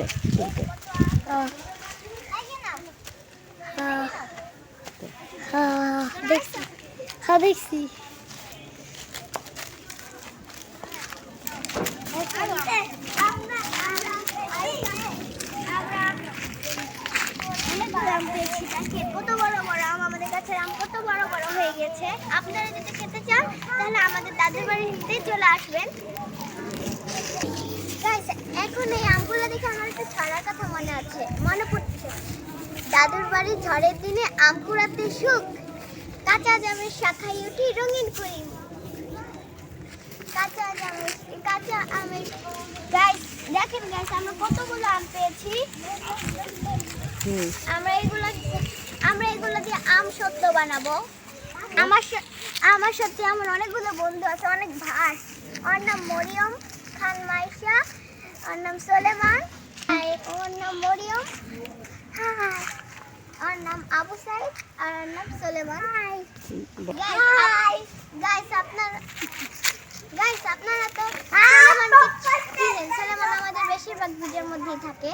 দে হ্যাঁ দেখছি আম পেয়েছি দেখেন কত বড় বড় আম আমাদের গাছের আম কত বড় বড় হয়ে গেছে আপনারা যদি খেতে চান তাহলে আমাদের দাদুর বাড়ির চলে আসবেন এখন এই আমগুলো দেখে আমার একটা ছড়ার কথা মনে আছে মনে পড়ছে। দাদুর বাড়ি ঝড়ের দিনে আম কুড়াতে সুখ। কাঁচা জামের শাখায় উঠি রঙিন করি কাঁচা জামের কাঁচা আমের গাইস দেখেন গাইস আমরা কতগুলো আম পেয়েছি। আমরা এগুলো আমরা এগুলো দিয়ে আম সত্য বানাবো। আমার আমার সাথে আমার অনেকগুলো বন্ধু আছে অনেক ভাই। ওর নাম মরিয়ম খান মাইশা ওর নাম সোলেমান। নাম মরিয়ম। হাই। ওর নাম আবু সাইদ আর নাম সোলেমান। হাই। গাইস গাইস আপনার গাইস আপনারা তো সোলেমানকে চিনেন সোলেমান আমাদের বেশিরভাগ ভিডিওর মধ্যেই থাকে।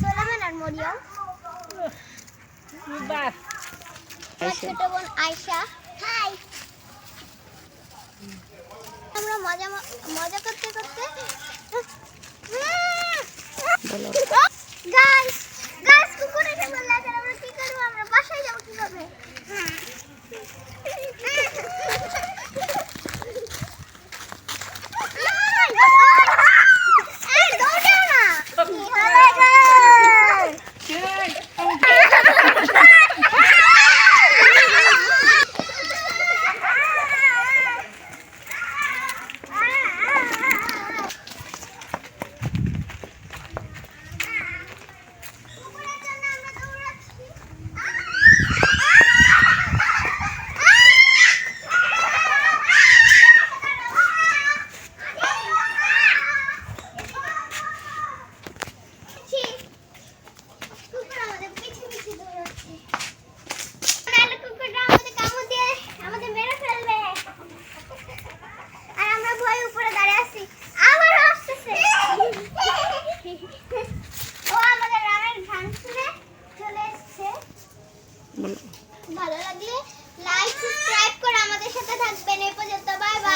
সোলেমান আর মরিয়ম। আমার ছোট বোন আয়শা। হাই। আমরা মজা মজা করতে করতে ও আমাদের রানের গান শুনে চলে এসেছে। ভালো লাগলে লাইক সাবস্ক্রাইব করে আমাদের সাথে থাকবেন। এই পর্যন্ত বাই বাই